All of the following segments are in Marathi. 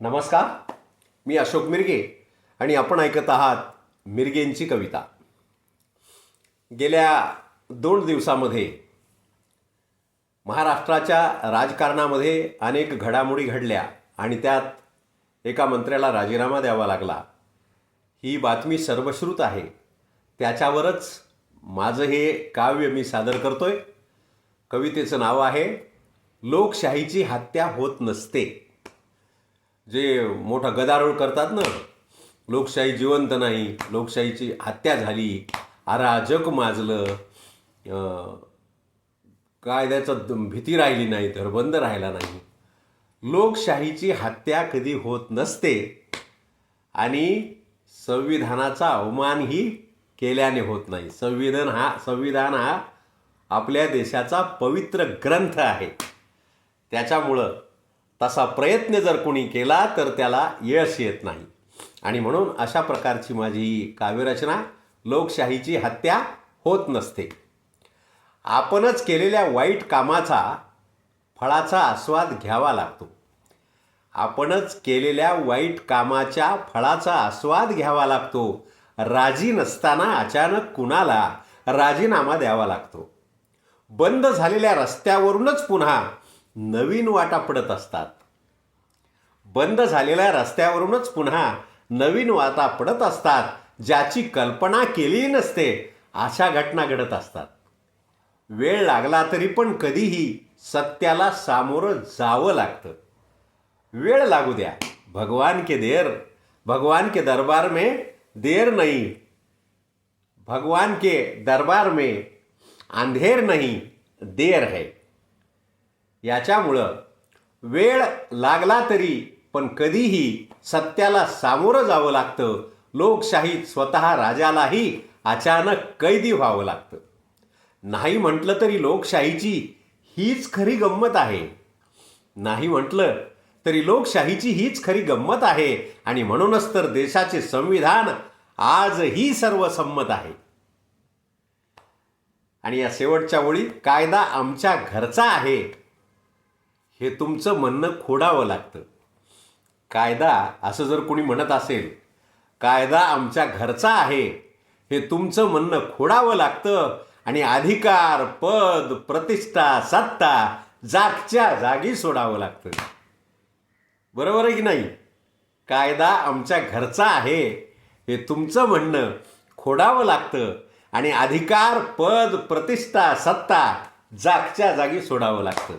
नमस्कार. मी अशोक मिरगे आणि आपण ऐकत आहात मिरगेंची कविता. गेल्या दोन दिवसामध्ये महाराष्ट्राच्या राजकारणामध्ये अनेक घडामोडी घडल्या आणि त्यात एका मंत्र्याला राजीनामा द्यावा लागला. ही बातमी सर्वश्रुत आहे. त्याच्यावरच माझं हे काव्य मी सादर करतोय. कवितेचं नाव आहे लोकशाहीची हत्या होत नसते. जे मोठा गदारोळ करतात ना लोकशाही जिवंत नाही लोकशाहीची हत्या झाली अराजक माजलं कायद्याचं भीती राहिली नाही धरबंद राहिला नाही. लोकशाहीची हत्या कधी होत नसते आणि संविधानाचा अवमानही केल्याने होत नाही. संविधान हा संविधान हा आपल्या देशाचा पवित्र ग्रंथ आहे. त्याच्यामुळं तसा प्रयत्न जर कोणी केला तर त्याला यश येत नाही. आणि म्हणून अशा प्रकारची माझी काव्यरचना लोकशाहीची हत्या होत नसते. आपणच केलेल्या वाईट कामाचा फळाचा आस्वाद घ्यावा लागतो. आपणच केलेल्या वाईट कामाच्या फळाचा आस्वाद घ्यावा लागतो. राजी नसताना अचानक कुणाला राजीनामा द्यावा लागतो. बंद झालेल्या रस्त्यावरूनच पुन्हा नवीन वाटा पडत असतात. बंद झालेल्या रस्त्यावरूनच पुन्हा नवीन वाटा पडत असतात ज्याची कल्पना केली नसते अशा घटना घडत असतात. वेळ लागला तरी पण कधीही सत्याला सामोरं जावं लागतं. वेळ लागू द्या. भगवान के देर भगवान के दरबार में देर नहीं भगवान के दरबार में अंधेर नहीं देर है. याच्यामुळं वेळ लागला तरी पण कधीही सत्याला सामोरं जावं लागतं. लोकशाहीत स्वतः राजालाही अचानक कैदी व्हावं लागतं. नाही म्हटलं तरी लोकशाहीची हीच खरी गंमत आहे. नाही म्हटलं तरी लोकशाहीची हीच खरी गंमत आहे आणि म्हणूनच तर देशाचे संविधान आजही सर्वसंमत आहे. आणि या शेवटच्या ओळीत कायदा आमच्या घरचा आहे. हे तुमचं म्हणणं खोडावं लागतं. कायदा असं जर कोणी म्हणत असेल कायदा आमच्या घरचा आहे हे तुमचं म्हणणं खोडावं लागतं आणि अधिकार पद प्रतिष्ठा सत्ता जागच्या जागी सोडावं लागतं. बरोबर आहे की नाही? कायदा आमच्या घरचा आहे हे तुमचं म्हणणं खोडावं लागतं आणि अधिकार पद प्रतिष्ठा सत्ता जागच्या जागी सोडावं लागतं.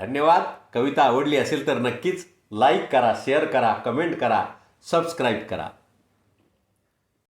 धन्यवाद. कविता आवडली असेल तर नक्कीच लाईक करा शेअर करा कमेंट करा सबस्क्राईब करा.